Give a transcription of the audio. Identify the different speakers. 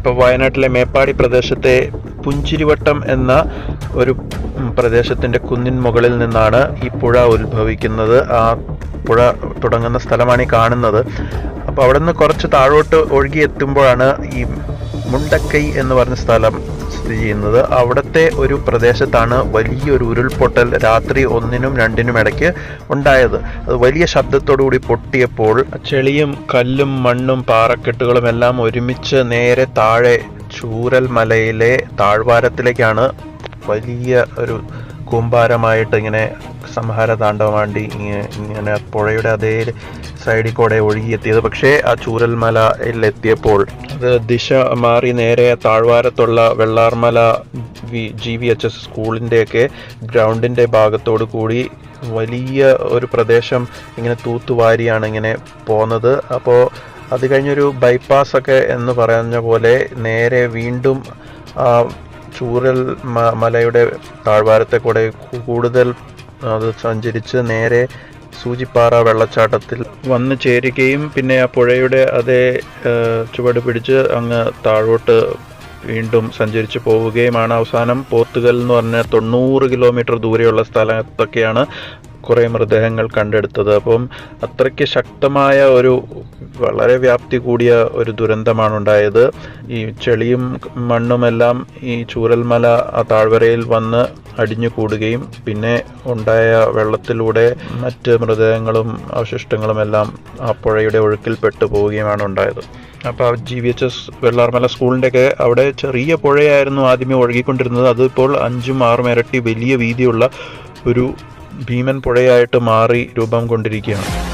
Speaker 1: ഇപ്പോൾ വയനാട്ടിലെ മേപ്പാടി പ്രദേശത്തെ പുഞ്ചിരിവട്ടം എന്ന ഒരു പ്രദേശത്തിന്റെ കുന്നിൻ മുകളിൽ നിന്നാണ് ഈ പുഴ ഉത്ഭവിക്കുന്നത്. ആ പുഴ തുടങ്ങുന്ന സ്ഥലമാണ് ഈ കാണുന്നത്. അപ്പോൾ അവിടെ നിന്ന് കുറച്ച് താഴോട്ട് ഒഴുകി എത്തുമ്പോഴാണ് ഈ മുണ്ടക്കൈ എന്ന് പറഞ്ഞ സ്ഥലം സ്ഥിതി ചെയ്യുന്നത്. അവിടുത്തെ ഒരു പ്രദേശത്താണ് വലിയൊരു ഉരുൾപൊട്ടൽ രാത്രി ഒന്നിനും രണ്ടിനും ഇടയ്ക്ക് ഉണ്ടായത്. അത് വലിയ ശബ്ദത്തോടുകൂടി പൊട്ടിയപ്പോൾ ചെളിയും കല്ലും മണ്ണും പാറക്കെട്ടുകളും എല്ലാം ഒരുമിച്ച് നേരെ താഴെ ചൂരൽ മലയിലെ താഴ്വാരത്തിലേക്കാണ് വലിയ ഒരു കൂമ്പാരമായിട്ട് ഇങ്ങനെ സംഹാര താണ്ഡവമാണ്ടി ഇങ്ങനെ പുഴയുടെ അതേ സൈഡിൽ കൂടെ ഒഴുകിയെത്തിയത്. പക്ഷേ ആ ചൂരൽമലയിൽ എത്തിയപ്പോൾ അത് ദിശ മാറി നേരെ താഴ്വാരത്തുള്ള Vellarmala V G V H S സ്കൂളിന്റെയൊക്കെ ഗ്രൗണ്ടിന്റെ ഭാഗത്തോടു കൂടി വലിയ ഒരു പ്രദേശം ഇങ്ങനെ തൂത്തുവാരിയാണ് ഇങ്ങനെ പോകുന്നത് അപ്പോൾ അത് കഴിഞ്ഞൊരു ബൈപ്പാസ് ഒക്കെ എന്ന് പറഞ്ഞ പോലെ നേരെ വീണ്ടും ചൂരൽ മലയുടെ താഴ്വാരത്തെ കൂടെ കൂടുതൽ അത് സഞ്ചരിച്ച് നേരെ സൂചിപ്പാറ വെള്ളച്ചാട്ടത്തിൽ വന്നു ചേരുകയും പിന്നെ ആ പുഴയുടെ അതേ ചുവട് പിടിച്ച് അങ്ങ് താഴോട്ട് വീണ്ടും സഞ്ചരിച്ച് പോവുകയുമാണ്. അവസാനം പോത്തുകൽ എന്ന് പറഞ്ഞ തൊണ്ണൂറ് കിലോമീറ്റർ ദൂരെയുള്ള സ്ഥലത്തൊക്കെയാണ് കുറേ മൃതദേഹങ്ങൾ കണ്ടെടുത്തത്. അപ്പം അത്രയ്ക്ക് ശക്തമായ ഒരു വളരെ വ്യാപ്തി കൂടിയ ഒരു ദുരന്തമാണ് ഉണ്ടായത് ഈ ചെളിയും മണ്ണുമെല്ലാം ഈ ചൂരൽമല ആ താഴ്വരയിൽ വന്ന് അടിഞ്ഞു കൂടുകയും പിന്നെ ഉണ്ടായ വെള്ളത്തിലൂടെ മറ്റ് മൃതദേഹങ്ങളും അവശിഷ്ടങ്ങളും എല്ലാം ആ പുഴയുടെ ഒഴുക്കിൽ പെട്ടു പോവുകയുമാണ് ഉണ്ടായത് അപ്പോൾ G V H S Vellarmala സ്കൂളിന്റെയൊക്കെ അവിടെ ചെറിയ പുഴയായിരുന്നു ആദ്യമേ ഒഴുകിക്കൊണ്ടിരുന്നത്. അതിപ്പോൾ അഞ്ചും ആറും ഇരട്ടി വലിയ വീതിയുള്ള ഒരു ഭീമൻ പുഴയായിട്ട് മാറി രൂപം കൊണ്ടിരിക്കുകയാണ്.